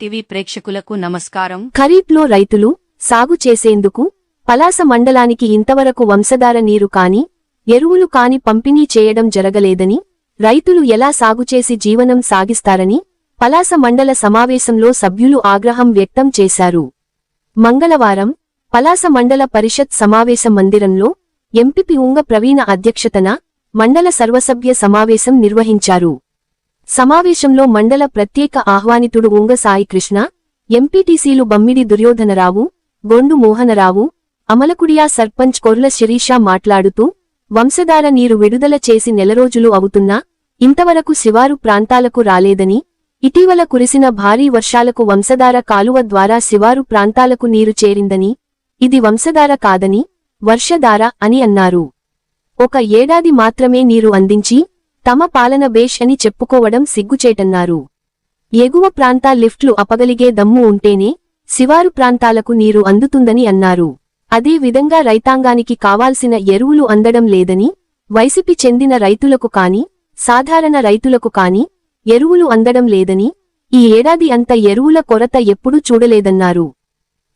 TV ప్రేక్షకులకు నమస్కారం. ఖరీఫ్లో రైతులు సాగు చేసేందుకు పలాస మండలానికి ఇంతవరకు వంశధార నీరు కాని ఎరువులు కాని పంపిణీ చేయడం జరగలేదని రైతులు ఎలా సాగుచేసి జీవనం సాగిస్తారని పలాస మండల సమావేశంలో సభ్యులు ఆగ్రహం వ్యక్తం చేశారు. మంగళవారం పలాస మండల పరిషత్ సమావేశ మందిరంలో ఎంపిపి ఉంగ ప్రవీణ అధ్యక్షతన మండల సర్వసభ్య సమావేశం నిర్వహించారు. సమావేశంలో మండల ప్రత్యేక ఆహ్వానితుడు ఉంగ సాయికృష్ణ ఎంపీటీసీలు బమ్మిడి దుర్యోధనరావు గొండు మోహనరావు అమలకుడియా సర్పంచ్ కొర్ల శిరీష మాట్లాడుతూ వంశధార నీరు విడుదల చేసి నెలరోజులు అవుతున్నా ఇంతవరకు శివారు ప్రాంతాలకు రాలేదని ఇటీవల కురిసిన భారీ వర్షాలకు వంశధార కాలువ ద్వారా శివారు ప్రాంతాలకు నీరు చేరిందని ఇది వంశధార కాదని వర్షధార అని అన్నారు. ఒక ఏడాది మాత్రమే నీరు అందించి తమ పాలన బేష్ అని చెప్పుకోవడం సిగ్గుచేటన్నారు. ఎగువ ప్రాంత లిఫ్ట్లు అపగలిగే దమ్ము ఉంటేనే శివారు ప్రాంతాలకు నీరు అందుతుందని అన్నారు. అదే విధంగా రైతాంగానికి కావాల్సిన ఎరువులు అందడం లేదని వైసిపి చెందిన రైతులకు కాని సాధారణ రైతులకు కాని ఎరువులు అందడం లేదని ఈ ఏడాది అంత ఎరువుల కొరత ఎప్పుడూ చూడలేదన్నారు.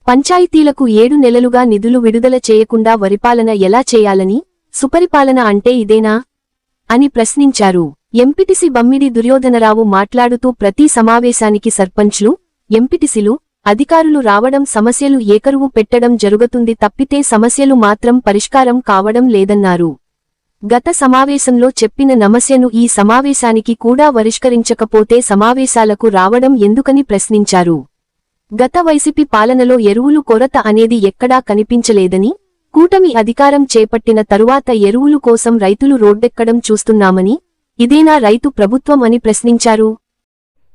పంచాయతీలకు ఏడు నెలలుగా నిధులు విడుదల చేయకుండా వరిపాలన ఎలా చేయాలని సుపరిపాలన అంటే ఇదేనా? అని ప్రశ్నించారు. ఎంపిటిసి బమ్మిడి దుర్యోధనరావు మాట్లాడుతూ ప్రతి సమావేశానికి సర్పంచ్లు ఎంపిటిసిలు అధికారులు రావడం సమస్యలు ఏకరువు పెట్టడం జరుగుతుంది తప్పితే సమస్యలు మాత్రం పరిష్కారం కావడం లేదన్నారు. గత సమావేశంలో చెప్పిన సమస్యను ఈ సమావేశానికి కూడా పరిష్కరించకపోతే సమావేశాలకు రావడం ఎందుకని ప్రశ్నించారు. గత వైసిపి పాలనలో ఎరువులు కొరత అనేది ఎక్కడా కనిపించలేదని కూటమి అధికారం చేపట్టిన తరువాత ఎరువులు కోసం రైతులు రోడ్డెక్కడం చూస్తున్నామని ఇదేనా రైతు ప్రభుత్వం అని ప్రశ్నించారు.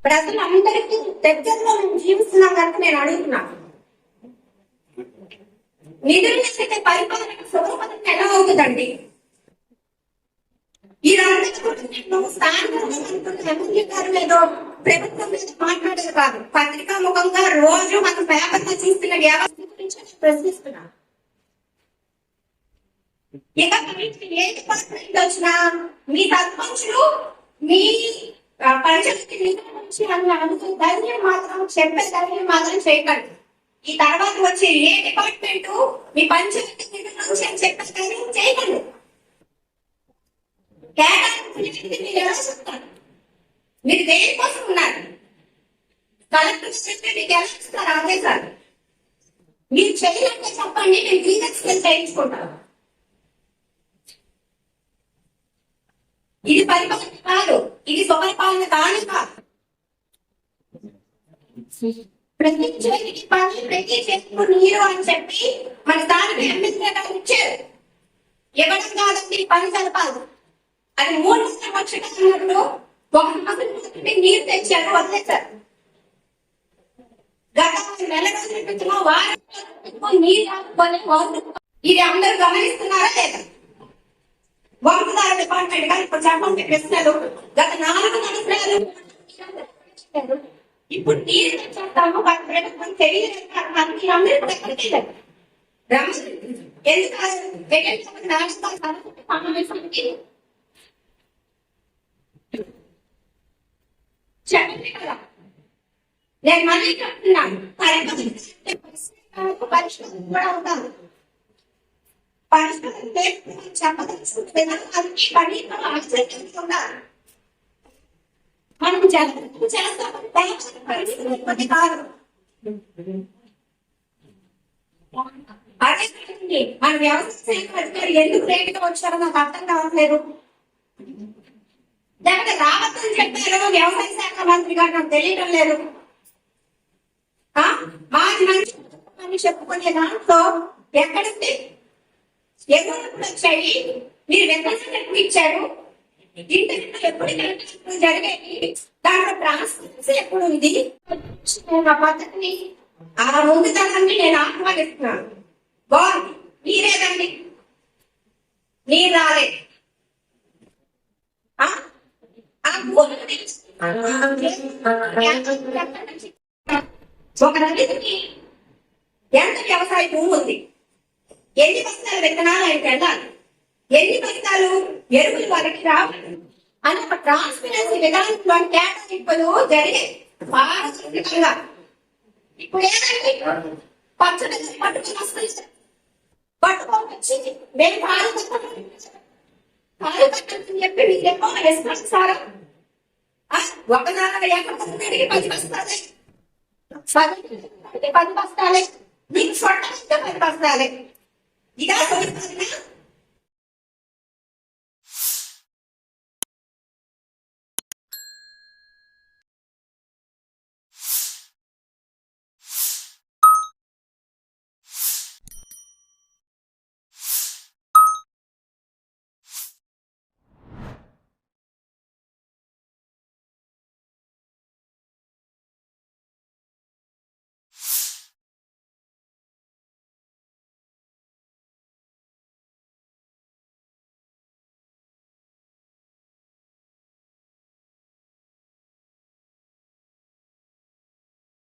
ప్రజలందరికీ దగ్గరలో జీవిస్తున్నాం కనుక నేను నిధులు పరిపాలన ఎలా అవుతుందండి? ఏదో ప్రభుత్వం మీద మాట్లాడేది కాదు. పత్రికా ముఖంగా రోజు మనం పేపర్లో చూస్తున్న వ్యవస్థ గురించి ప్రశ్నిస్తున్నాను ఇక మీకు ఏ డిపార్ట్మెంట్ వచ్చినా? మీ సర్పంచులు మీ ఆ, పంచాయతీ నిధుల నుంచి అని అనుకున్న ధైర్యం మాత్రం చెప్పే ధైర్యం మాత్రం చేయకండి. ఈ తర్వాత వచ్చే ఏ డిపార్ట్మెంట్ మీ పంచాయతీ నిధుల నుంచి అని చెప్పే ధైర్యం చేయకండి. మీరు దేనికోసం ఉన్నారు? కలెక్టర్ చెప్తే మీకు ఎలా ఇస్తారు ఆదేశాలు. మీరు చేయాలంటే చెప్పండి నేను గ్రీవెన్స్ చేయించుకుంటారు ఇది పరిపాలన కాదు. ఇది స్వపరిపాలన కాదు ప్రతి చేతికి పని ప్రతి చేతికి నీరు అని చెప్పి మన స్థానిక ఎమ్మెల్యే గారు ఇచ్చారు. ఇవ్వడం కాదండి పని జరపాలి అది మూడు వందల పక్షులు ఒక మాసం నీరు తెచ్చారు వదిలేశారు. గత నెల రోజుల క్రితం వారం నీరు ఆపుకొని ఇది అందరూ గమనిస్తున్నారా లేదా? వంశధార డిపార్ట్మెంట్ గారు ఇప్పుడు చెప్పండి ప్రశ్నలు గత నాలుగు నెలలు ఇప్పుడు నీరు తెచ్చేస్తాము వాళ్ళ ప్రభుత్వం తెలియదు మనకి అందరూ ఎక్కడికి వెళ్ళారు రమ్మని ఎందుకు వెంకటేశ్వర రాష్ట్ర సమావేశానికి చెప్పండి కదా నేను మళ్ళీ చెప్తున్నాను పరిపాలన పరిష్కారం కూడా ఉండాలి చెప్పదలుచుకుంటున్నా అది మనం చేస్తామని కాదు. అదే మన వ్యవసాయ అధికారి ఎందుకు లేటుగా వచ్చారో నాకు అర్థం కావట్లేదు. లేకపోతే రావద్దని చెప్పారు వ్యవసాయ శాఖ మంత్రి గారు నాకు తెలియడం లేదు. మాది మంచి అని చెప్పుకునే దాంట్లో ఎక్కడుంది? ఎగువలు ఎప్పుడు వచ్చాయి మీరు విత్తనాలు ఎప్పుడు ఇచ్చారు? ఇంటర్వ్యూలు ఎప్పుడు కరెక్ట్ జరిగాయి దాంట్లో ట్రాన్స్పరెన్సీ ఎప్పుడు ఉంది? ఆ పద్ధతిని ఆ ముందుతనాన్ని నేను ఆహ్వానిస్తున్నాను. బాగుంది. మీరేదండి మీరు రాలే. ఆ? ఒక రైతుకి ఎంత వ్యవసాయ భూమి ఉంది? ఎన్ని బస్తాల విత్తనాలు ఆయనకి వెళ్ళాలి? ఎన్ని బస్తాలు ఎరువులు వాళ్ళకి రావాలి? అని ఒక ట్రాన్స్పరెన్సీ విధానంలో కేటాయింపులు జరిగే పారదర్శకంగా ఇప్పుడు ఏదండి పచ్చడి పట్టుకుని వస్తాయి పట్టుకొని వచ్చి మేము పారదర్శకం పారదర్శకం చెప్పి మీరేమో వేసుకోండి ఒక ఒకనాడు ఎక్కడ పది బస్తాలే. పది బస్తాలే. మీకు చూడటానికి పది బస్తాలే. ఇదా పరిపాలన